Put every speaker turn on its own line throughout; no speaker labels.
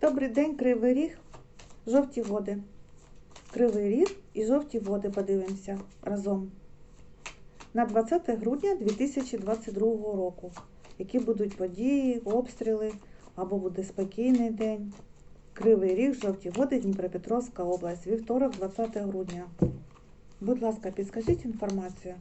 Добрий день, Кривий Ріг, жовті води. Кривий Ріг і жовті води подивимося разом. На 20 грудня 2022 року. Які будуть події, обстріли або буде спокійний день. Кривий Ріг, жовті води, Дніпропетровська область. Вівторок, 20 грудня. Будь ласка, підскажіть інформацію.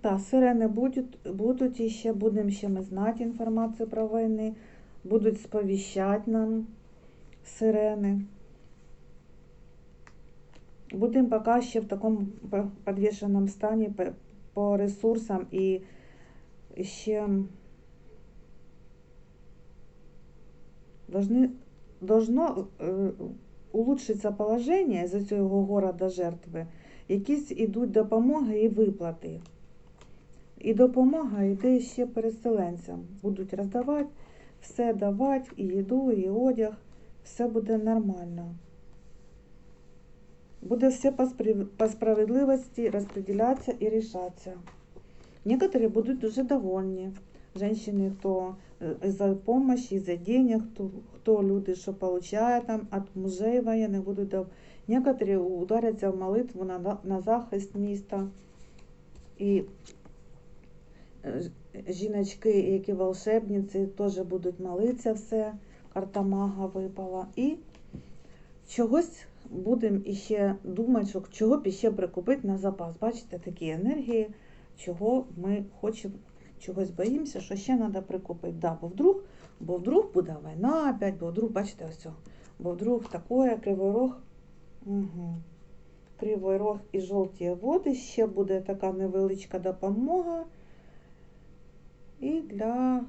Так, сирени будуть, будуть і будемо ще ми знати інформацію про війни, будуть сповіщати нам сирени. Будемо поки ще в такому підвішеному стані по ресурсам і ще должны, должно е, улучшиться положення з цього города жертви. Якісь ідуть допомоги і виплати. І допомога йде ще переселенцям. Будуть роздавати, все давати, і їду, і одяг. Все буде нормально. Буде все по справедливості розподілятися і рішатися. Некоторі будуть дуже довольні. Женщини, хто е, за допомогу, за денег, хто, хто люди, що получає там від мужей воєнних, будуть дов... Некоторі ударяться в молитву на, на- захист міста. І жіночки, які волшебниці, теж будуть молитися все. Карта мага випала. І чогось будемо іще думати, що чого б іще прикупити на запас. Бачите, такі енергії, чого ми хочемо, чогось боїмося, що ще треба прикупити. Да, бо вдруг, бо вдруг буде війна опять, бо вдруг, бачите, ось, бо вдруг таке, кривий рог. Угу. Кривий рог і жовті води. Ще буде така невеличка допомога. І для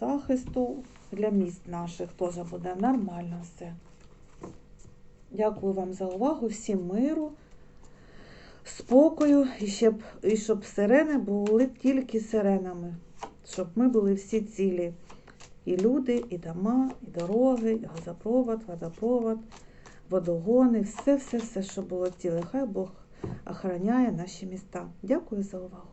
захисту, для міст наших теж буде нормально все. Дякую вам за увагу, всім миру, спокою і щоб, і щоб сирени були тільки сиренами, щоб ми були всі цілі. І люди, і дома, і дороги, і газопровод, водопровод, водогони, все-все-все, що було ціле. Хай Бог охороняє наші міста. Дякую за увагу.